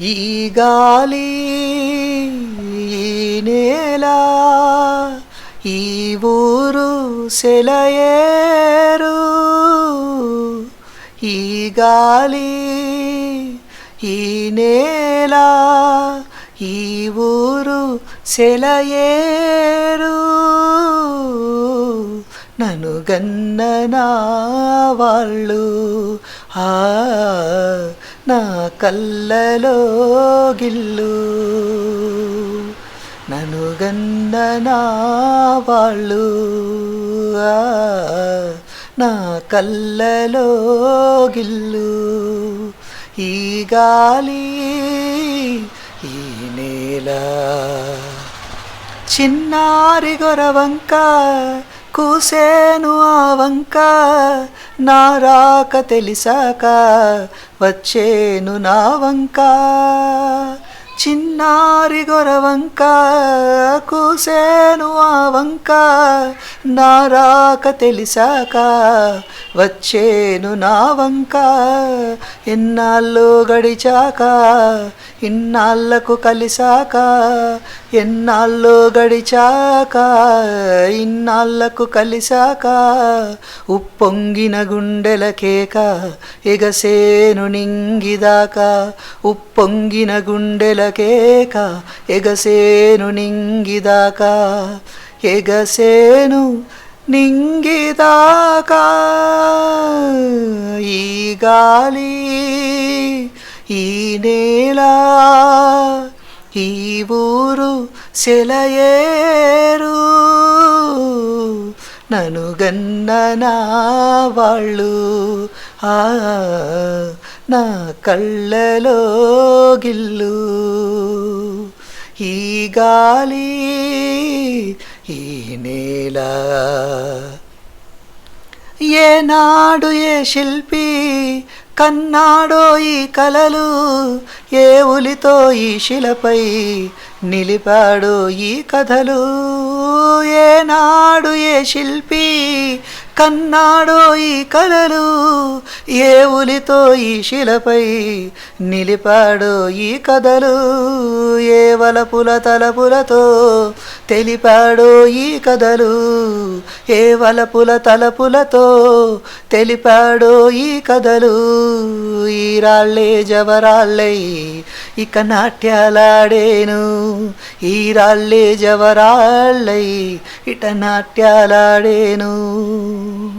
ఈ గాలి ఈ నేల ఈ ఊరు సెలయేరు. ఈ గాలి ఈ నేల ఈ ఊరు సెలయేరు. నన్ను గన్న నా వాళ్ళు. ఆ నా కళ్ళలో గిల్లు. నన్ను గన్న నా వాళ్ళు. నా కళ్ళలో గిల్లు. ఈ గాలి ఈ నేల. చిన్నారి గొరవంక కూసేను ఆ వంక నా రాక తెలిసాక వచ్చేను నా వంక. నారి గొరవంక కూసేను ఆ వంక నా రాక తెలిసాక వచ్చేను నా వంక. ఎన్నాళ్ళు గడిచాక ఇన్నాళ్ళకు కలిసాక ఎన్నాళ్ళు గడిచాక ఇన్నాళ్ళకు కలిసాక ఉప్పొంగిన గుండెల కేక ఎగసేను నింగిదాక ఉప్పొంగిన గుండెల లేక ఎగసేను నింగిదాకా ఎగసేను నింగిదాకా. ఈ గాలి ఈ నేల ఈ ఊరు సెలయేరు. నను గన్న నా వాళ్ళు ఆ నా కళ్ళలో గిల్లు ఈ గాలి ఈ నేల. ఏనాడు ఏ శిల్పి కన్నాడో ఈ కలలు. ఏ ఉలితో ఈ శిలపై నిలిపాడు ఈ కథలు. ఏనాడు ఏ శిల్పి కన్నాడో ఈ కలలు ఏ ఉలితో ఈ శిలపై నిలిపాడో ఈ కథలు ఏ వలపుల తలపులతో తెలిపాడో ఈ కథలు ఏ వలపుల తలపులతో తెలిపాడో ఈ కథలు ఈ రాళ్ళే జవరాళ్ళై ఇక నాట్యాలాడేను. ఈ రాళ్ళే జవరాళ్ళై ఇట నాట్యాలాడేను. Oh.